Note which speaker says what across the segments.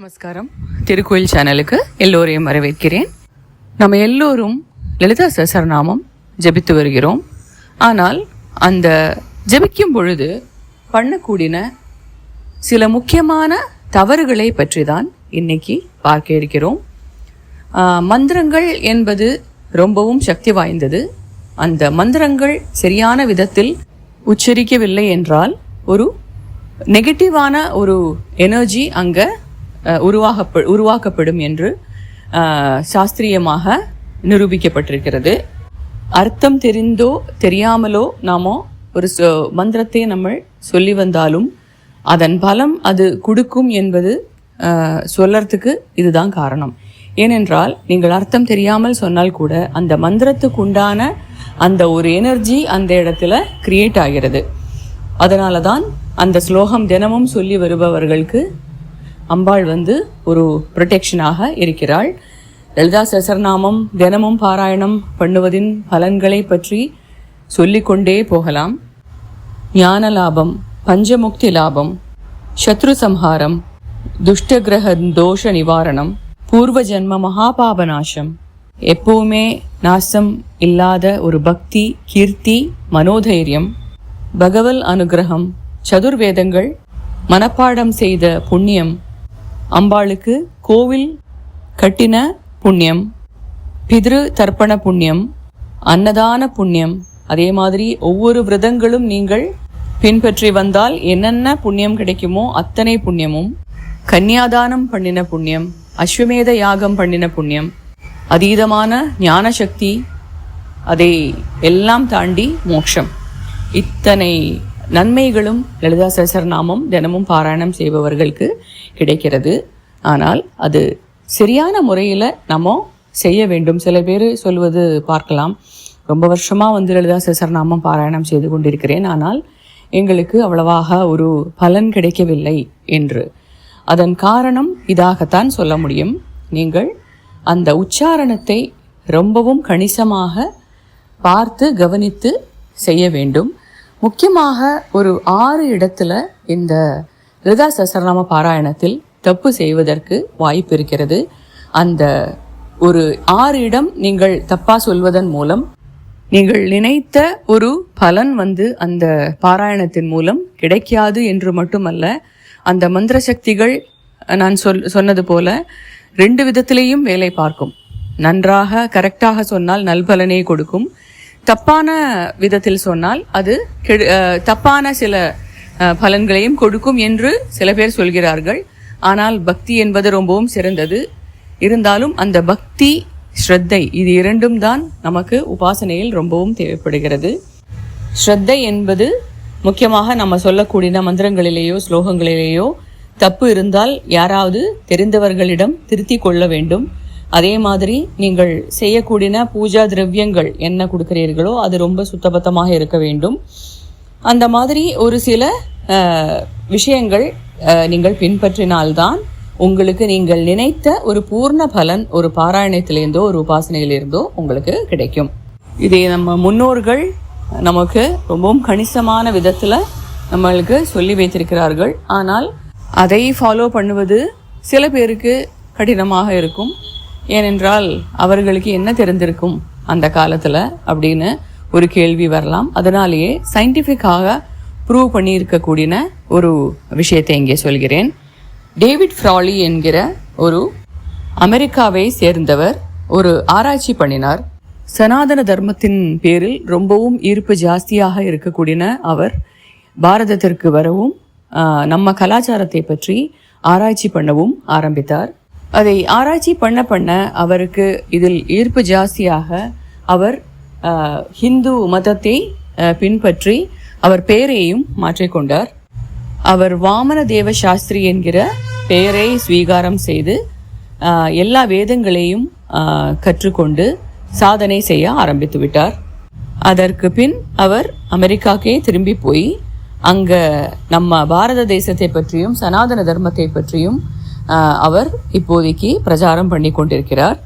Speaker 1: நமஸ்காரம். திருக்கோயில் சேனலுக்கு எல்லோரையும் வரவேற்கிறேன். நம்ம எல்லோரும் லலிதா சசரநாமம் ஜெபித்து வருகிறோம். ஆனால் அந்த ஜபிக்கும் பொழுது பண்ணக்கூடின சில முக்கியமான தவறுகளை பற்றி தான் இன்னைக்கு பார்க்க இருக்கிறோம். மந்திரங்கள் என்பது ரொம்பவும் சக்தி வாய்ந்தது. அந்த மந்திரங்கள் சரியான விதத்தில் உச்சரிக்கவில்லை என்றால் ஒரு நெகட்டிவான ஒரு எனர்ஜி அங்கே உருவாகப்ப உருவாக்கப்படும் என்று சாஸ்திரியமாக நிரூபிக்கப்பட்டிருக்கிறது. அர்த்தம் தெரிந்தோ தெரியாமலோ நாமோ ஒரு மந்திரத்தை நம்ம சொல்லி வந்தாலும் அதன் பலம் அது கொடுக்கும் என்பது சொல்லறதுக்கு இதுதான் காரணம். ஏனென்றால் நீங்கள் அர்த்தம் தெரியாமல் சொன்னால் கூட அந்த மந்திரத்துக்கு உண்டான அந்த ஒரு எனர்ஜி அந்த இடத்துல கிரியேட் ஆகிறது. அதனால தான் அந்த ஸ்லோகம் தினமும் சொல்லி வருபவர்களுக்கு அம்பாள் வந்து ஒரு ப்ரொடெக்ஷனாக இருக்கிறாள். லலிதா சசர்நாமம் தினமும் பாராயணம் பண்ணுவதின் பலன்களை பற்றி சொல்லிக்கொண்டே போகலாம். ஞான லாபம் பஞ்சமுக்தி லாபம் சத்ரு சம்ஹாரம் துஷ்டகிரக தோஷ நிவாரணம் பூர்வ ஜென்ம மகாபாபநாசம் எப்பவுமே நாசம் இல்லாத ஒரு பக்தி கீர்த்தி மனோதைரியம் பகவல் அனுகிரகம் சதுர்வேதங்கள் மனப்பாடம் செய்த புண்ணியம் அம்பாளுக்கு கோவில் கட்டின புண்ணியம் பிதிரு தர்ப்பண புண்ணியம் அன்னதான புண்ணியம். அதே மாதிரி ஒவ்வொரு விரதங்களும் நீங்கள் பின்பற்றி வந்தால் என்னென்ன புண்ணியம் கிடைக்குமோ அத்தனை புண்ணியமும். கன்னியாதானம் பண்ணின புண்ணியம் அஸ்வமேத யாகம் பண்ணின புண்ணியம் அதீதமான ஞான சக்தி அதை எல்லாம் தாண்டி மோட்சம். இத்தனை நன்மைகளும் லலிதா சஹஸ்ரநாமம் தினமும் பாராயணம் செய்பவர்களுக்கு கிடைக்கிறது. ஆனால் அது சரியான முறையில் நம்ம செய்ய வேண்டும். சில பேர் சொல்வது பார்க்கலாம். ரொம்ப வருஷமாக வந்து லலிதா சஹஸ்ரநாமம் பாராயணம் செய்து கொண்டிருக்கிறேன். ஆனால் எங்களுக்கு அவ்வளவாக ஒரு பலன் கிடைக்கவில்லை என்று. அதன் காரணம் இதாகத்தான் சொல்ல முடியும். நீங்கள் அந்த உச்சாரணத்தை ரொம்பவும் கணிசமாக பார்த்து கவனித்து செய்ய வேண்டும். முக்கியமாக ஒரு ஆறு இடத்துல இந்த ரிதா சசரநாம பாராயணத்தில் தப்பு செய்வதற்கு வாய்ப்பு இருக்கிறது. அந்த ஒரு ஆறு இடம் நீங்கள் தப்பா சொல்வதன் மூலம் நீங்கள் நினைத்த ஒரு பலன் வந்து அந்த பாராயணத்தின் மூலம் கிடைக்காது என்று மட்டுமல்ல அந்த மந்திர சக்திகள் நான் சொல் சொன்னது போல ரெண்டு விதத்திலேயும் வேலை பார்க்கும். நன்றாக கரெக்டாக சொன்னால் நல்பலனை கொடுக்கும். தப்பான விதத்தில் சொன்னால் அது கெடு தப்பான சில பலன்களையும் கொடுக்கும் என்று சில பேர் சொல்கிறார்கள். ஆனால் பக்தி என்பது ரொம்பவும் சிறந்தது. இருந்தாலும் அந்த பக்தி ஸ்ரத்தை இது இரண்டும் தான் நமக்கு உபாசனையில் ரொம்பவும் தேவைப்படுகிறது. ஸ்ரத்தை என்பது முக்கியமாக நம்ம சொல்லக்கூடிய மந்திரங்களிலேயோ ஸ்லோகங்களிலேயோ தப்பு இருந்தால் யாராவது தெரிந்தவர்களிடம் திருத்தி கொள்ள வேண்டும். அதே மாதிரி நீங்கள் செய்யக்கூடிய பூஜா திரவியங்கள் என்ன கொடுக்கிறீர்களோ அது ரொம்ப சுத்தபத்தமாக இருக்க வேண்டும். அந்த மாதிரி ஒரு சில விஷயங்கள் நீங்கள் பின்பற்றினால்தான் உங்களுக்கு நீங்கள் நினைத்த ஒரு பூர்ண பலன் ஒரு பாராயணத்திலிருந்தோ ஒரு உபாசனையிலிருந்தோ உங்களுக்கு கிடைக்கும். இதை நம்ம முன்னோர்கள் நமக்கு ரொம்பவும் கணிசமான விதத்தில் நம்மளுக்கு சொல்லி வைத்திருக்கிறார்கள். ஆனால் அதை ஃபாலோ பண்ணுவது சில பேருக்கு கடினமாக இருக்கும். ஏனென்றால் அவர்களுக்கு என்ன தெரிந்திருக்கும் அந்த காலத்தில் அப்படின்னு ஒரு கேள்வி வரலாம். அதனாலேயே சயின்டிஃபிக்காக ப்ரூவ் பண்ணியிருக்கக்கூடிய ஒரு விஷயத்தை இங்கே சொல்கிறேன். டேவிட் ஃப்ராலி என்கிற ஒரு அமெரிக்காவை சேர்ந்தவர் ஒரு ஆராய்ச்சி பண்ணினார். சனாதன தர்மத்தின் பேரில் ரொம்பவும் ஈர்ப்பு ஜாஸ்தியாக இருக்கக்கூடிய அவர். பாரதத்திற்கு வரவும் நம்ம கலாச்சாரத்தை பற்றி ஆராய்ச்சி பண்ணவும் ஆரம்பித்தார். அதை ஆராய்ச்சி பண்ண பண்ண அவருக்கு இதில் ஈர்ப்பு ஜாஸ்தியாக அவர் ஹிந்து மதத்தை பின்பற்றி அவர் பெயரையும் மாற்றிக்கொண்டார் அவர் வாமன தேவ சாஸ்திரி என்கிற பெயரை ஸ்வீகாரம் செய்து எல்லா வேதங்களையும் கற்றுக்கொண்டு சாதனை செய்ய ஆரம்பித்து விட்டார். அதற்கு பின் அவர் அமெரிக்காக்கே திரும்பி போய் அங்க நம்ம பாரத தேசத்தை பற்றியும் சனாதன தர்மத்தை பற்றியும் அவர் இப்போதைக்கு பிரச்சாரம் பண்ணி கொண்டிருக்கிறார்.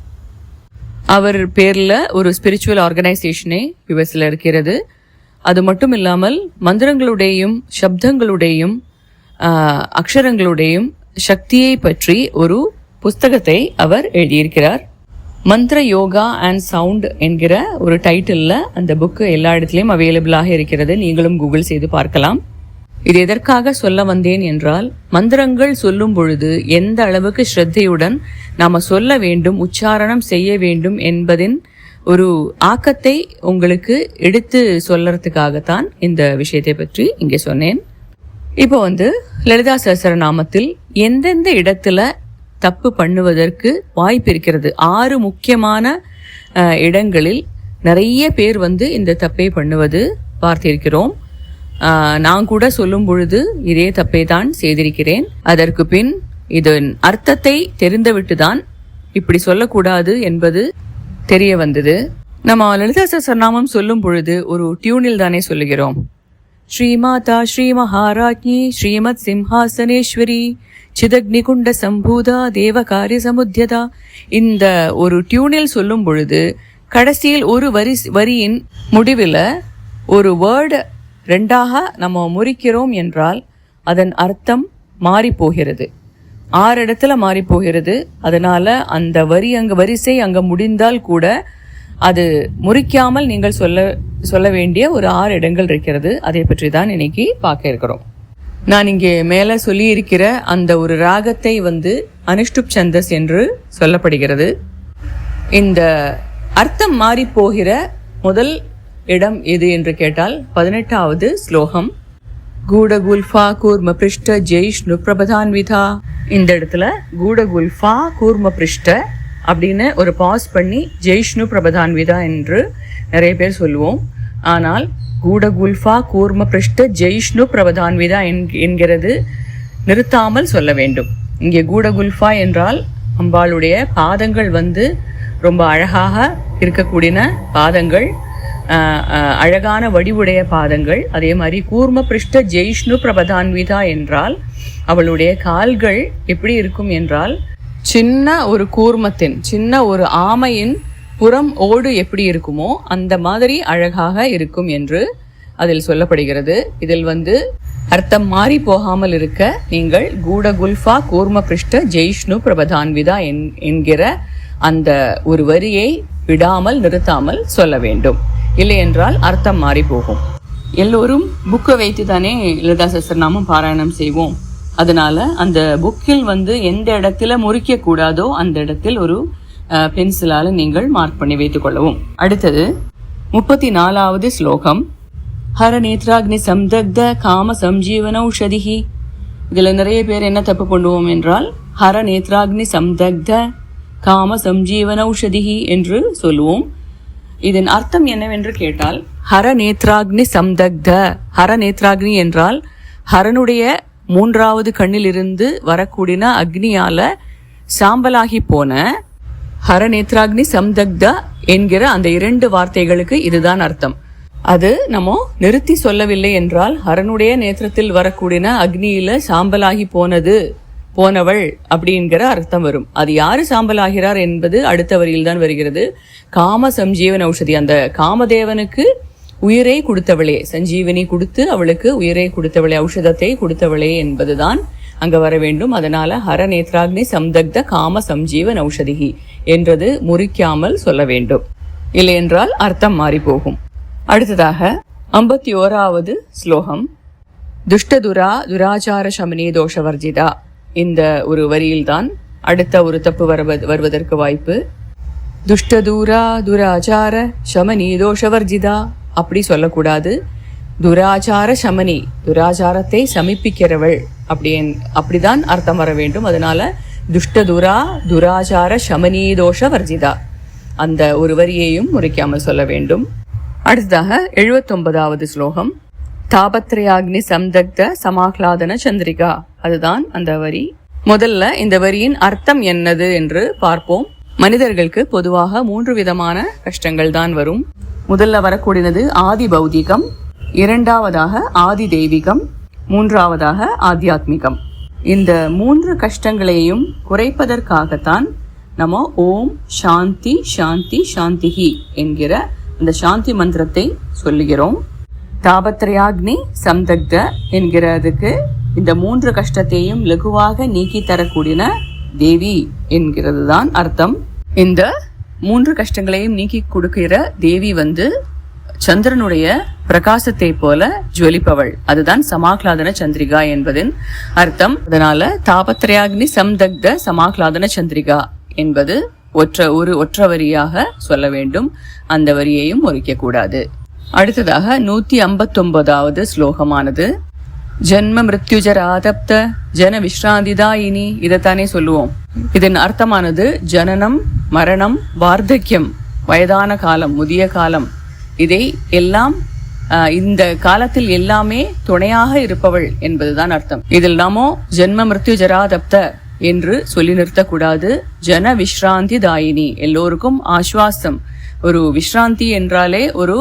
Speaker 1: அவர் பேரில் ஒரு ஸ்பிரிச்சுவல் ஆர்கனைசேஷனே யுஎஸ்ல இருக்கிறது. அது மட்டும் இல்லாமல் மந்திரங்களுடையும் சப்தங்களுடையும் அக்ஷரங்களுடையும் சக்தியை பற்றி ஒரு புஸ்தகத்தை அவர் எழுதியிருக்கிறார். மந்திர யோகா அண்ட் சவுண்ட் என்கிற ஒரு டைட்டிலில் அந்த புக்கு எல்லா இடத்துலையும் அவைலபிளாக இருக்கிறது. நீங்களும் கூகுள் செய்து பார்க்கலாம். இது எதற்காக சொல்ல வந்தேன் என்றால் மந்திரங்கள் சொல்லும் பொழுது எந்த அளவுக்கு ஸ்ரத்தையுடன் நாம சொல்ல வேண்டும் உச்சாரணம் செய்ய வேண்டும் என்பதின் ஒரு ஆக்கத்தை உங்களுக்கு எடுத்து சொல்லறதுக்காகத்தான் இந்த விஷயத்தை பற்றி இங்கே சொன்னேன். இப்போ வந்து லலிதா சஹஸ்ரநாமத்தில் எந்தெந்த இடத்துல தப்பு பண்ணுவதற்கு வாய்ப்பு இருக்கிறது? ஆறு முக்கியமான இடங்களில் நிறைய பேர் வந்து இந்த தப்பை பண்ணுவது பார்த்திருக்கிறோம். நான் கூட சொல்லும் பொழுது இதே தப்பை தான் செய்திருக்கிறேன். அதற்கு பின் இதன் அர்த்தத்தை தெரிந்துவிட்டு தான் இப்படி சொல்லக்கூடாது என்பது தெரிய வந்தது. நம்ம லலிதா சஹஸ்ரநாமம் சொல்லும் பொழுது ஒரு டியூனில் தானே சொல்லுகிறோம். ஸ்ரீமாதா ஸ்ரீ மகாராஜ்ஞி ஸ்ரீமத் சிம்ஹாசனேஸ்வரி சிதக்னிகுண்ட சம்பூதா தேவகாரிய சமுத்தியதா. இந்த ஒரு டியூனில் சொல்லும் பொழுது கடைசியில் ஒரு வரி வரியின் முடிவில் ஒரு வேர்டு ரெண்டாக நம்ம முறிக்கிறோம் என்றால் அதன் அர்த்தம் மாறி போகிறது ஆறு இடத்துல மாறி போகிறது அதனால் அந்த வரி அங்கே வரிசை அங்கே முடிந்தால் கூட அது முறிக்காமல் நீங்கள் சொல்ல சொல்ல வேண்டிய ஒரு ஆறு இடங்கள் இருக்கிறது. அதை பற்றி தான் இன்னைக்கு பார்க்க இருக்கிறோம். நான் இங்கே மேலே சொல்லியிருக்கிற அந்த ஒரு ராகத்தை வந்து அனுஷ்டுப் சந்தஸ் என்று சொல்லப்படுகிறது. இந்த அர்த்தம் மாறி போகிற முதல் இடம் எது என்று கேட்டால் பதினெட்டாவது ஸ்லோகம். கூடகுல்ஃபா கூர்ம பிருஷ்ட ஜெய்ஷ்ணு பிரபதான்விதா. இந்த இடத்துல கூடகுல்ஃபா கூர்ம பிருஷ்ட அப்படின்னு ஒரு பாஸ் பண்ணி ஜெய்ஷ்ணு பிரபதான்விதா என்று நிறைய பேர் சொல்லுவோம். ஆனால் கூடகுல்ஃபா கூர்ம பிருஷ்ட ஜெய்ஷ்ணு பிரபதான்விதா என்கிறது நிறுத்தாமல் சொல்ல வேண்டும். இங்கே கூடகுல்ஃபா என்றால் அம்பாளுடைய பாதங்கள் வந்து ரொம்ப அழகாக இருக்கக்கூடிய பாதங்கள். அழகான வடிவுடைய பாதங்கள் அதே மாதிரி கூர்ம பிருஷ்ட ஜெய்ஷ்ணு பிரபதான்விதா என்றால் அவளுடைய கால்கள் எப்படி இருக்கும் என்றால் சின்ன ஒரு கூர்மத்தின் சின்ன ஒரு ஆமையின் புறம் ஓடு எப்படி இருக்குமோ அந்த மாதிரி அழகாக இருக்கும் என்று அதில் சொல்லப்படுகிறது. இதில் வந்து அர்த்தம் மாறி போகாமல் இருக்க நீங்கள் கூட குல்ஃபா கூர்ம பிருஷ்ட ஜெய்ஷ்ணு பிரபதான்விதா என் என்கிற அந்த ஒரு வரியை விடாமல் நிறுத்தாமல் சொல்ல வேண்டும். இல்லை என்றால் அர்த்தம் மாறி போகும். எல்லோரும் புக்கை வைத்து தானே லலிதா சஸ்திரநாமம் பாராயணம் செய்வோம். அதனால அந்த புக்கில் வந்து எந்த இடத்துல முறிக்க கூடாதோ அந்த இடத்தில் ஒரு பென்சிலால நீங்கள் மார்க் பண்ணி வைத்துக் கொள்ளவும். அடுத்தது முப்பத்தி நாலாவது ஸ்லோகம். ஹர நேத்ராக்னி சம்தக்த காம சம்ஜீவனௌஷதிஹி இதுல நிறைய பேர் என்ன தப்பு பண்ணுவோம் என்றால் ஹர நேத்ராக்னி சம்தக்த காம சம்ஜீவனௌஷதிஹி என்று சொல்லுவோம். இதன் அர்த்தம் என்னவென்று கேட்டால் ஹர நேத்ராக்னி சம்தக்த. ஹர நேத்ராக்னி என்றால் ஹரனுடைய மூன்றாவது கண்ணிலிருந்து வரக்கூடிய அக்னியால சாம்பலாகி போன ஹர நேத்ராக்னி சம்தக்த என்கிற அந்த இரண்டு வார்த்தைகளுக்கு இதுதான் அர்த்தம். அது நம்ம நிறுத்தி சொல்லவில்லை என்றால் ஹரனுடைய நேத்திரத்தில் வரக்கூடிய அக்னியில சாம்பலாகி போனது. போனவள் அப்படிங்கிற அர்த்தம் வரும். அது யாரு சாம்பல் ஆகிறார் என்பது அடுத்த வரியில் தான் வருகிறது. காம சஞ்சீவன் ஔஷதி அந்த காமதேவனுக்கு உயிரை கொடுத்தவளே சஞ்சீவனி கொடுத்து அவளுக்கு உயிரை கொடுத்தவளே ஔஷதத்தை கொடுத்தவளே என்பதுதான் அங்க வர வேண்டும். அதனால ஹர நேத்ராக்னி சம்தக்த காம சஞ்சீவன் ஔஷதிகி என்றது முறிக்காமல் சொல்ல வேண்டும். இல்லையென்றால் அர்த்தம் மாறி போகும் அடுத்ததாக ஐம்பத்தி ஓராவது ஸ்லோகம். துஷ்டதுரா துராச்சார சமனி தோஷவர்ஜிதா. இந்த ஒரு வரியில்தான் அடுத்த ஒரு தப்பு வருவது வருவதற்கு வாய்ப்பு. துஷ்டதூரா துராச்சார சமனி தோஷவர்ஜிதா அப்படி சொல்லக்கூடாது. துராச்சார சமனி துராச்சாரத்தை சமிப்பிக்கிறவள் அப்படி அப்படிதான் அர்த்தம் வர வேண்டும். அதனால துஷ்டதுரா துராச்சார சமனி தோஷ வர்ஜிதா அந்த ஒரு வரியையும் முறைக்காமல் சொல்ல வேண்டும். அடுத்ததாக எழுபத்தொன்பதாவது ஸ்லோகம். தாபத்ரயாக்னி சம்தக்த சமாஹ்லாதன சந்திரிகா. அதுதான் அந்த வரி. முதல்ல இந்த வரியின் அர்த்தம் என்னது என்று பார்ப்போம். மனிதர்களுக்கு பொதுவாக மூன்று விதமான கஷ்டங்கள் தான் வரும். முதல்ல வரக்கூடியது ஆதி பௌதிகம் இரண்டாவதாக ஆதி தெய்வீகம் மூன்றாவதாக ஆத்தியாத்மிகம். இந்த மூன்று கஷ்டங்களையும் குறைப்பதற்காகத்தான் நம்ம ஓம் சாந்தி சாந்தி சாந்திஹி என்கிற அந்த சாந்தி மந்திரத்தை சொல்லுகிறோம். தாபத்ரயாக்னி சம்தக்த என்கிறதுக்கு இந்த மூன்று கஷ்டத்தையும் லகுவாக நீக்கி தரக்கூடிய தேவி என்கிறது தான் அர்த்தம். இந்த மூன்று கஷ்டங்களையும் நீக்கி கொடுக்கிற தேவி வந்து சந்திரனுடைய பிரகாசத்தை போல ஜுவலிப்பவள். அதுதான் சமாக்லாதன சந்திரிகா என்பதின் அர்த்தம். அதனால தாபத்ரயாக்னி சம்தக்த சமாக்லாதன சந்திரிகா என்பது ஒற்ற ஒரு ஒற்ற வரியாக சொல்ல வேண்டும். அந்த வரியையும் முறிக்க கூடாது. அடுத்ததாக நூத்தி ஐம்பத்தொன்பதாவது ஸ்லோகமானது. ஜென்ம மிருத்யுஜராதப்த ஜன விஸ்ராந்திதாயினி இதைத்தானே சொல்லுவோம். இதன் அர்த்தமானது ஜனனம் மரணம் வார்த்தக்கியம் வயதான காலம் முதிய காலம். இதை எல்லாம் இந்த காலத்தில் எல்லாமே துணையாக இருப்பவள் என்பதுதான் அர்த்தம். இதில் நாமோ ஜென்ம மிருத்யுஜராதப்த என்று சொல்லி நிறுத்தக்கூடாது. ஜன விஸ்ராந்தி தாயினி எல்லோருக்கும் ஆஸ்வாசம். ஒரு விஸ்ராந்தி என்றாலே ஒரு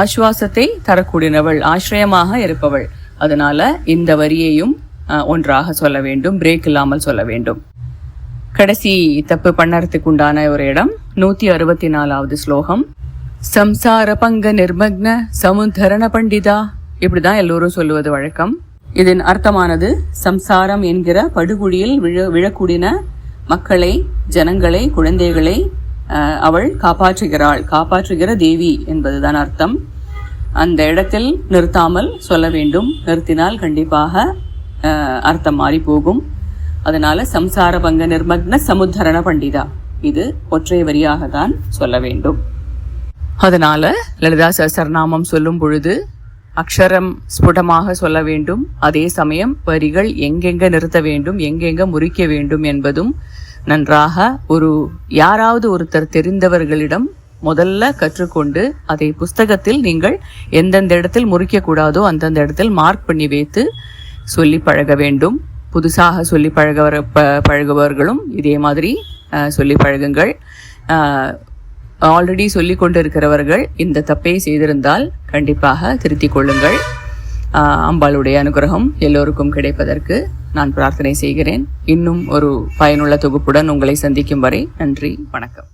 Speaker 1: ஆஸ்வாசத்தை தரக்கூடியவள் ஆசிரியமாக இருப்பவள். அதனால இந்த வரியையும் ஒன்றாக சொல்ல வேண்டும் பிரேக் இல்லாமல் சொல்ல வேண்டும். கடைசி தப்பு பண்ணறதுக்கு உண்டான ஒரு இடம் நூத்தி அறுபத்தி நாலாவது ஸ்லோகம். சம்சார பங்க நிர்மக்ன சமுத்தரண பண்டிதா இப்படிதான் எல்லோரும் சொல்லுவது வழக்கம். இதன் அர்த்தமானது சம்சாரம் என்கிற படுகுழியில் விழ விழக்கூடிய மக்களை ஜனங்களை குழந்தைகளை அவள் காப்பாற்றுகிறாள். காப்பாற்றுகிற தேவி என்பதுதான் அர்த்தம். அந்த இடத்தில் நிறுத்தாமல் சொல்ல வேண்டும். நிறுத்தினால் கண்டிப்பாக அஹ், அர்த்தம் மாறி போகும். அதனால சம்சார பங்க நிர்மக்ன சமுத்தரண பண்டிதா. இது ஒற்றை வரியாக தான் சொல்ல வேண்டும். அதனால லலிதா சஹஸ்ரநாமம் சொல்லும் பொழுது அக்ஷரம் ஸ்புடமாக சொல்ல வேண்டும். அதே சமயம் வரிகள் எங்கெங்க நிறுத்த வேண்டும் எங்கெங்க முறிக்க வேண்டும் என்பதும் நன்றாக ஒரு யாராவது ஒருத்தர் தெரிந்தவர்களிடம் முதல்ல கற்றுக்கொண்டு அதை புஸ்தகத்தில் நீங்கள் எந்தெந்த இடத்தில் முறிக்க கூடாதோ அந்தந்த இடத்தில் மார்க் பண்ணி வைத்து சொல்லி பழக வேண்டும். புதுசாக சொல்லி பழகவர ப பழகுபவர்களும் இதே மாதிரி சொல்லி பழகுங்கள். ஆல்ரெடி சொல்லி கொண்டிருக்கிறவர்கள் இந்த தப்பை செய்திருந்தால் கண்டிப்பாக திருத்திக் கொள்ளுங்கள். அம்பாளுடைய அனுகிரகம் எல்லோருக்கும் கிடைப்பதற்கு நான் பிரார்த்தனை செய்கிறேன். இன்னும் ஒரு பயனுள்ள தொகுப்புடன் உங்களை சந்திக்கும் வரை நன்றி வணக்கம்.